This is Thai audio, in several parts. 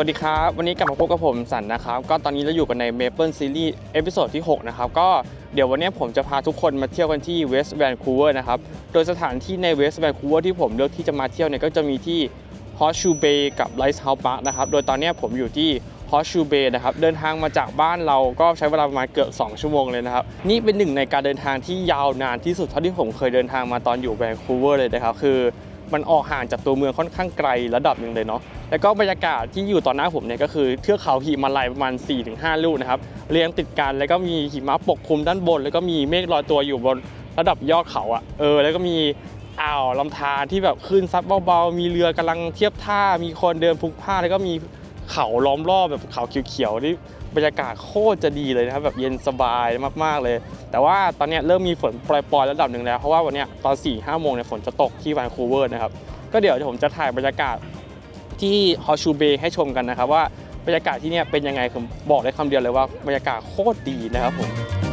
สวัสดีครับ วันนี้กลับมาพบกับผมสันนะครับ ก็ตอนนี้เราอยู่กันใน Maple Series เอพิโซดที่ 6 นะครับ ก็เดี๋ยววันนี้ผมจะพาทุกคนมาเที่ยวกันที่ West Vancouver นะครับ โดยสถานที่ใน West Vancouver ที่ผมเลือกที่จะมาเที่ยวเนี่ยก็จะมีที่ Horseshoe Bay กับ Lighthouse Park นะครับ โดยตอนนี้ผมอยู่ที่ Horseshoe Bay นะครับ เดินทางมาจากบ้านเราก็ใช้เวลาประมาณเกือบ 2 ชั่วโมงเลยนะครับ นี่เป็นหนึ่งในการเดินทางที่ยาวนานที่สุดเท่าที่ผมเคยเดินทางมาตอนอยู่แวนคูเวอร์เลยนะครับ คือ มันออกห่างจากตัวเมืองค่อนข้างไกลระดับหนึ่งเลยเนาะแล้วก็บรรยากาศที่อยู่ต่อหน้าผมเนี่ยก็คือเทือกเขาหิมาลัยประมาณ 4-5 ลูกนะครับเรียงติดกันแล้วก็มีหิมะปกคลุมด้านบน แล้วก็มีเมฆลอยตัวอยู่บนระดับยอดเขาอะเออแล้วก็มีอ่าวลำธารที่แบบขึ้นซัดเบาๆ มีเรือกำลังเทียบท่า มีคนเดินพลุกพล่าแล้วก็มีเขาล้อมรอบแบบเขาเขียวๆที่ บรรยากาศโคตรจะดีเลยนะครับแบบเย็นสบายมากๆเลย แต่ว่าตอนนี้เริ่มมีฝนปล่อยๆระดับหนึ่งแล้ว เพราะว่าวันนี้ตอน4ี่ห้าโมงเนี่ยฝนจะตกที่วานคูเวอร์นะครับก็เดี๋ยวผมจะถ่ายบรรยากาศที่ฮอชูเบย์ให้ชมกันนะครับว่าบรรยากาศที่เนี่ยเป็นยังไงผมบอกได้คำเดียวเลยว่าบรรยากาศโคตรดีนะครับผม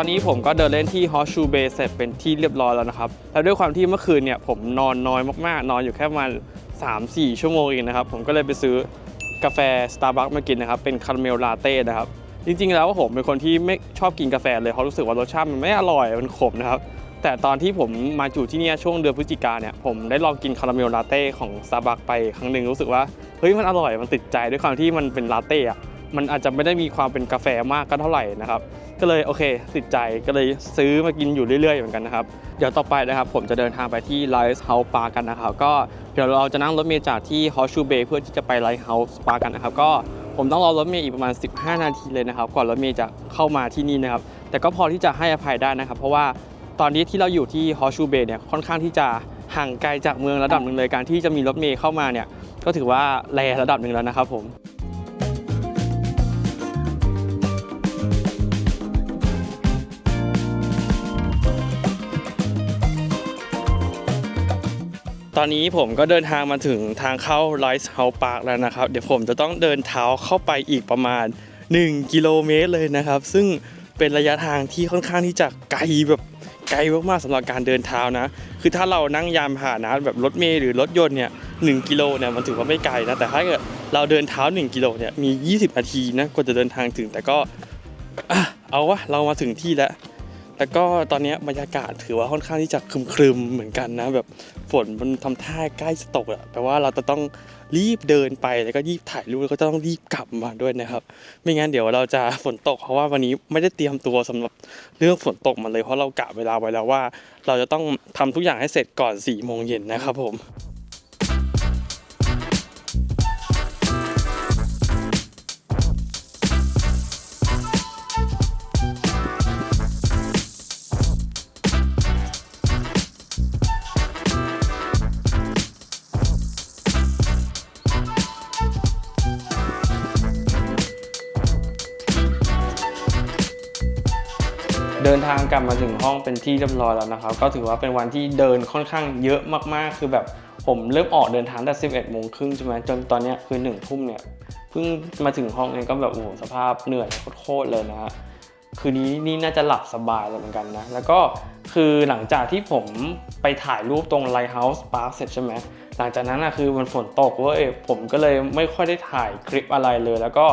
อนนี้ผมก็เดินเล่นที่ฮอ s ชูเบย์เสร็จเป็นที่เรียบร้อยแล้วนะครับ แล้วด้วยความที่เมื่อคืนเนี่ยผมนอนน้อยมากๆ นอนอยู่แค่ประมาณ3-4 ชั่วโมงเองนะครับ ผมก็เลยไปซื้อกาแฟ Starbucks มากินนะครับ เป็นคาราเมลลาเต้นะครับ จริงๆ แล้วผมเป็นคนที่ไม่ชอบกินกาแฟเลยเพราะรู้สึกว่ารสชาติมันไม่อร่อย มันขมนะครับ แต่ตอนที่ผมมาอยู่ที่นี่ช่วงเดือนพฤศจิกาเนี่ย ผมได้ลองกินคาราเมลลาเต้ของ Starbucks ไปครั้งหนึ่งรู้สึกว่า เฮ้ย มันอร่อย มันติดใจด้วยความที่มันเป็นลาเต้อะ มันอาจจะไม่ได้มีความเป็นกาแฟมากก็เท่าไหร่นะครับ ก็เลยโอเคติดใจก็เลยซื้อมากินอยู่เรื่อยๆเหมือนกันนะครับ เดี๋ยวต่อไปนะครับ ผมจะเดินทางไปที่ Lighthouse Park กันนะครับ ก็เดี๋ยวเราจะนั่งรถเมล์จากที่ Horseshoe Bay เพื่อที่จะไป Lighthouse Park กันนะครับ ก็ผมต้องรอรถเมล์อีกประมาณ 15 นาทีเลยนะครับ ก่อนรถเมล์จะเข้ามาที่นี่นะครับ แต่ก็พอที่จะให้อภัยได้นะครับ เพราะว่าตอนนี้ที่เราอยู่ที่ Horseshoe Bay เนี่ยค่อนข้างที่จะห่างไกลจากเมืองระดับหนึ่งเลยการที่จะมีรถเมล์เข้ามาเนี่ยก็ถือว่าแรระดับหนึ่งแล้วนะครับผม อนนี้ผมก็เดินทางมาถึงทางเข้า Lighthouse Park แล้วนะครับ เดี๋ยวผมจะต้องเดินเท้าเข้าไปอีกประมาณ 1 กิโลเมตรเลยนะครับ ซึ่งเป็นระยะทางที่ค่อนข้างที่จะไกลแบบไกลมากๆสำหรับการเดินเท้านะ คือถ้าเรานั่งยานพาหนะแบบรถเมล์หรือรถยนต์เนี่ยหกิโลเนี่ยมันถือว่าไม่ไกลนะ แต่ถ้าเกิดเราเดินเท้า 1 กิโลเนี่ยมี 20 นาทีนะกว่าจะเดินทางถึง แต่ก็อะเอาวะเรามาถึงที่แล้ว แล้วก็ตอนนี้บรรยากาศถือว่าค่อนข้างที่จะครึมๆเหมือนกันนะ แบบฝนมันทำท่าใกล้จะตกอะแปลว่าเราจะต้องรีบเดินไปแล้วก็รีบถ่ายรูปแล้วก็ต้องรีบกลับมาด้วยนะครับ ไม่งั้นเดี๋ยวเราจะฝนตกเพราะว่าวันนี้ไม่ได้เตรียมตัวสำหรับเรื่องฝนตกมาเลยเพราะเรากะเวลาไว้แล้วว่า เราจะต้องทำทุกอย่างให้เสร็จก่อน4ี่โมงเย็นนะครับผม เดินทางกลับมาถึงห้องเป็นที่เรียบร้อยแล้วนะครับ ก็ถือว่าเป็นวันที่เดินค่อนข้างเยอะมากๆ คือแบบผมเริ่มออกเดินทางแต่11โมงครึ่งใช่ไหมจนตอนนี้คือ1นึ่ทุ่มเนี่ยเพิ่งมาถึงห้องเนี่ยก็แบบโอ้โหสภาพเหนื่อยโคตรเลยนะฮะคืนนี้นี่น่าจะหลับสบายเลยเหมือนกันนะ แล้วก็คือหลังจากที่ผมไปถ่ายรูปตรง Lighthouse Park เสร็จใช่ไหมหลังจากนั้นนะคือมันฝนตกเว้ยผมก็เลยไม่ค่อยได้ถ่ายคลิปอะไรเลย แล้วก็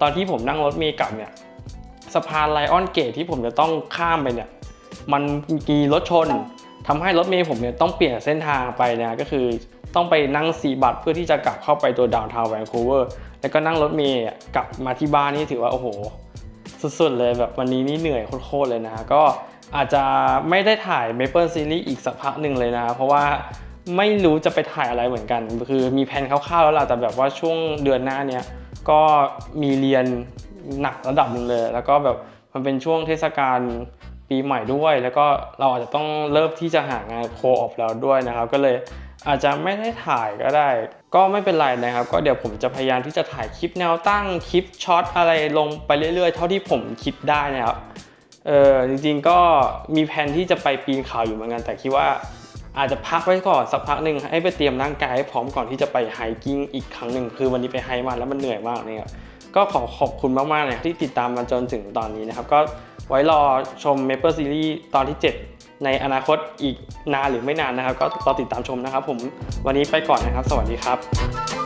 ตอนที่ผมนั่งรถเมล์กลับเนี่ย สะพานไลออนเกตที่ผมจะต้องข้ามไปเนี่ย มันมีรถชนทำให้รถเมย์ผมเนี่ยต้องเปลี่ยนเส้นทางไปนะก็คือต้องไปนั่งซีบัสเพื่อที่จะกลับเข้าไปตัวดาวน์ทาวน์แวนคูเวอร์แล้วก็นั่งรถเมย์กลับมาที่บ้านนี่ถือว่าโอ้โห สุดๆเลยแบบวันนี้นี่เหนื่อยโคตรๆเลยนะก็อาจจะไม่ได้ถ่าย Maple Series อีกสักพักหนึ่งเลยนะ เพราะว่าไม่รู้จะไปถ่ายอะไรเหมือนกัน คือมีแผนคร่าวๆแล้วล่ะแต่แบบว่าช่วงเดือนหน้าเนี้ยก็มีเรียน หนักระดับหนึ่งเลย แล้วก็แบบมันเป็นช่วงเทศกาลปีใหม่ด้วย แล้วก็เราอาจจะต้องเริ่มที่จะหางานโคออฟแล้วด้วยนะครับ ก็เลยอาจจะไม่ได้ถ่ายก็ได้ ก็ไม่เป็นไรนะครับ ก็เดี๋ยวผมจะพยายามที่จะถ่ายคลิปแนวตั้งคลิปช็อตอะไรลงไปเรื่อยๆ เท่าที่ผมคิดได้นะครับเออจริงๆก็มีแผนที่จะไปปีนเขาอยู่เหมือนกันแต่คิดว่า อาจจะพักไว้ก่อนสักพักหนึ่งให้ไปเตรียมร่างกายให้พร้อมก่อนที่จะไปไฮกิ้งอีกครั้งหนึ่งคือวันนี้ไปไฮมาแล้วมันเหนื่อยมากเนี่ยก็ขอขอบคุณมากๆเลยที่ติดตามมาจนถึงตอนนี้นะครับ ก็ไว้รอชม Maple Series ตอนที่ 7 ในอนาคตอีกนานหรือไม่นานนะครับ ก็รอติดตามชมนะครับ ผมวันนี้ไปก่อนนะครับ สวัสดีครับ